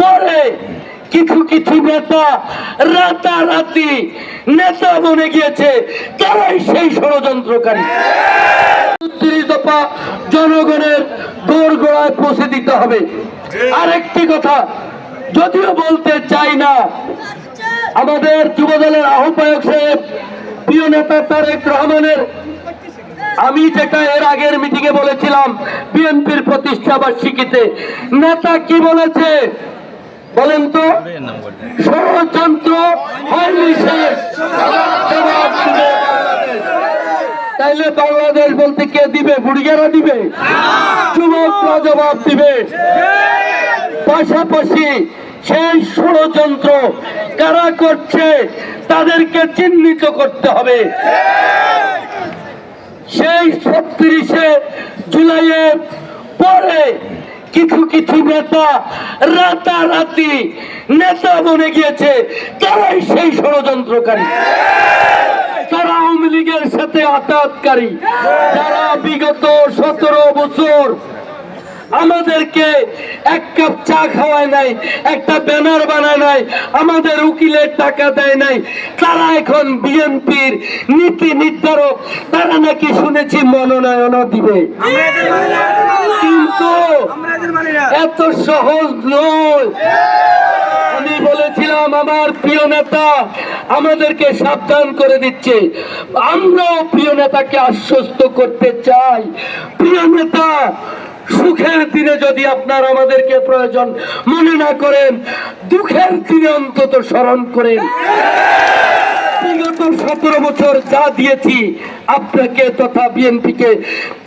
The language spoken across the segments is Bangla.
পরে কিছু কিছু নেতা রাতারাতি নেতা বনে গিয়েছে, তারাই সেই ষড়যন্ত্রকারী। জনগণের দোর গোড়ায় পৌঁছে দিতে হবে। আরেকটি কথা, যদিও বলতে চাই না, আমাদের যুবদলের আহ্বায়ক সাহেব, প্রিয় নেতা তারেক রহমানের, আমি যেটা এর আগের মিটিং এ বলেছিলাম, বিএনপির প্রতিষ্ঠা বার্ষিকীতে। নেতা কি বলেছে? বলেন তো ষড়যন্ত্র হয়নি শেষ। তাইলে বাংলাদেশ বলতে কে দিবে? বুড়িয়ারা দিবে? যুবকরা জবাব দিবে? পাশাপাশি সেই ষড়যন্ত্র কারা করছে তাদেরকে চিহ্নিত করতে হবে। সেই ছত্রিশে জুলাইয়ের পরে কিছু কিছু নেতা রাতারাতি নেতা বনে গিয়েছে, তারাই সেই ষড়যন্ত্রকারী। তারা আওয়ামী লীগের সাথে আতাতকারী। তারা বিগত সতেরো বছর আমাদেরকে এক কাপ চা খাওয়ায় নাই একটা ব্যানার বানায় নাই আমাদের উকিলের টাকা দেয় নাই। তারা এখন বিএনপির নীতি নির্ধারক তারা নাকি শুনেছি মনোনয়নও দিবে। কিন্তু এত সহজ নয়। আমি বলেছিলাম আমার প্রিয় নেতা আমাদেরকে সাবধান করে দিচ্ছে। আমরাও প্রিয় নেতাকে আশ্বস্ত করতে চাই। প্রিয় নেতা সুখের দিনে যদি আপনার আমাদেরকে প্রয়োজন মনে না করেন, দুঃখের দিনে অন্তত স্মরণ করেন। সতেরো বছর যা দিয়েছি আপনাকে তথা বিএনপিকে,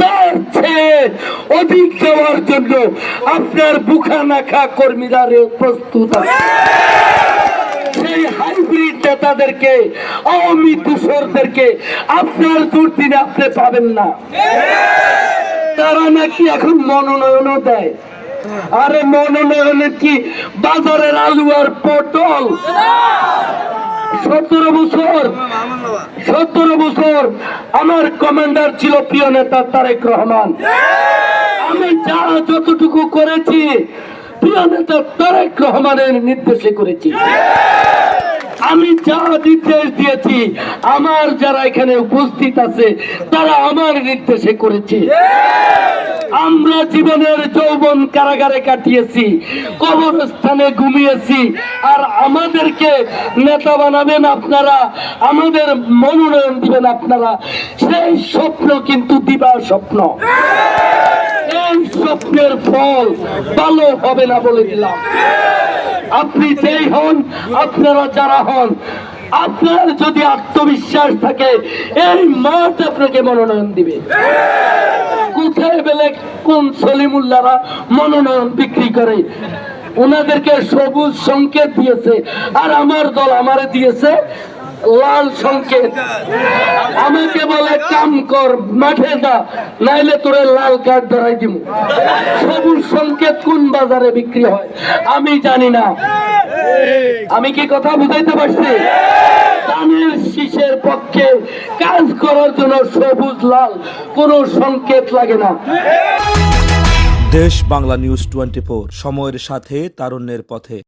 তার চেয়ে অধিক দেওয়ার জন্য আপনার বুখা নাখা কর্মীরা প্রস্তুত সেই হাইব্রিড নেতাদেরকে আপনার দুর্দিনে আপনি পাবেন না। তারা নাকি এখন মনোনয়নও দেয়? আরে মনোনয়নে কি? বাজারের আলু আর পটল? সতেরো বছর সতেরো বছর আমার কমান্ডার ছিল প্রিয় নেতা তারেক রহমান। আমি যা যতটুকু করেছি প্রিয় নেতা তারেক রহমানের নির্দেশে করেছি। আমি যা নির্দেশ দিয়েছি, আমার যারা এখানে উপস্থিত আছে, তারা আমার নির্দেশে করেছে। আমরা জীবনের যৌবন কারাগারে কাটিয়েছি, কবরস্থানে ঘুমিয়েছি, আর আমাদেরকে নেতা বানাবেন আপনারা, আমাদের মনোনয়ন দিবেন আপনারা। সেই স্বপ্ন কিন্তু দিবা স্বপ্ন। স্বপ্নের ফল ভালো হবে না বলে দিলাম। আপনি যেই হন, আপনারা যারা হন, আপনার যদি আত্মবিশ্বাস থাকে, এই মাঠ আপনাকে মনোনয়ন দিবে। কোথায় বেলে কোন সলিমুল্লারা মনোনয়ন বিক্রি করে? ওনাদেরকে সবুজ সংকেত দিয়েছে, আর আমার দল আমারে দিয়েছে। লাল সংকেত। আমাকে বলে কাম কর, মাঠে যা, নাইলে তোরে লাল কার্ড ধরাই দিব সবুজ সংকেত কোন বাজারে বিক্রি হয়? আমি জানি না। আমি কি কথা বুঝাইতে পারছি? ধানের শীষের পক্ষে কাজ করার জন্য সবুজ, লাল কোনো সংকেত লাগে না। দেশ বাংলা নিউজ টোয়েন্টি সময়ের সাথে, তারুণ্যের পথে।